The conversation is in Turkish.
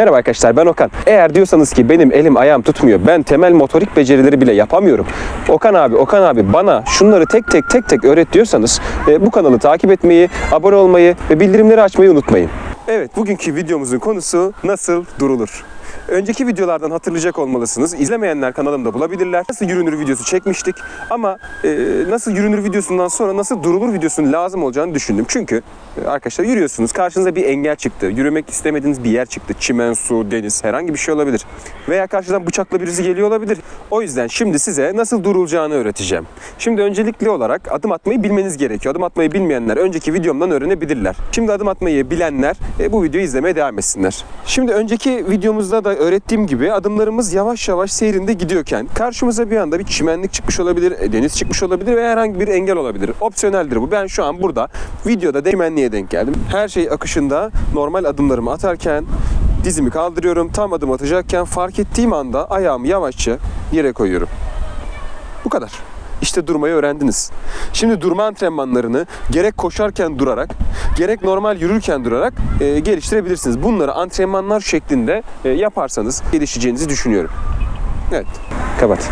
Merhaba arkadaşlar ben Okan. Eğer diyorsanız ki benim elim ayağım tutmuyor, ben temel motorik becerileri bile yapamıyorum. Okan abi, Okan abi bana şunları tek tek tek tek öğret diyorsanız e, bu kanalı takip etmeyi, abone olmayı ve bildirimleri açmayı unutmayın. Evet, bugünkü videomuzun konusu nasıl durulur? Önceki videolardan hatırlayacak olmalısınız. İzlemeyenler kanalımda bulabilirler. Nasıl yürünür videosu çekmiştik ama e, nasıl yürünür videosundan sonra nasıl durulur videosunun lazım olacağını düşündüm. Çünkü e, arkadaşlar yürüyorsunuz karşınıza bir engel çıktı. Yürümek istemediğiniz bir yer çıktı. Çimen, su, deniz herhangi bir şey olabilir. Veya karşıdan bıçakla birisi geliyor olabilir. O yüzden şimdi size nasıl durulacağını öğreteceğim. Şimdi öncelikli olarak adım atmayı bilmeniz gerekiyor. Adım atmayı bilmeyenler önceki videomdan öğrenebilirler. Şimdi adım atmayı bilenler e, bu videoyu izlemeye devam etsinler. Şimdi önceki videomuzda da öğrettiğim gibi adımlarımız yavaş yavaş seyrinde gidiyorken karşımıza bir anda bir çimenlik çıkmış olabilir, e, deniz çıkmış olabilir veya herhangi bir engel olabilir. Opsiyoneldir bu. Ben şu an burada videoda çimenliğe denk geldim. Her şey akışında normal adımlarımı atarken dizimi kaldırıyorum. Tam adım atacakken fark ettiğim anda ayağımı yavaşça yere koyuyorum. Bu kadar. İşte durmayı öğrendiniz. Şimdi durma antrenmanlarını gerek koşarken durarak, gerek normal yürürken durarak e, geliştirebilirsiniz. Bunları antrenmanlar şeklinde e, yaparsanız gelişeceğinizi düşünüyorum. Evet, kapat.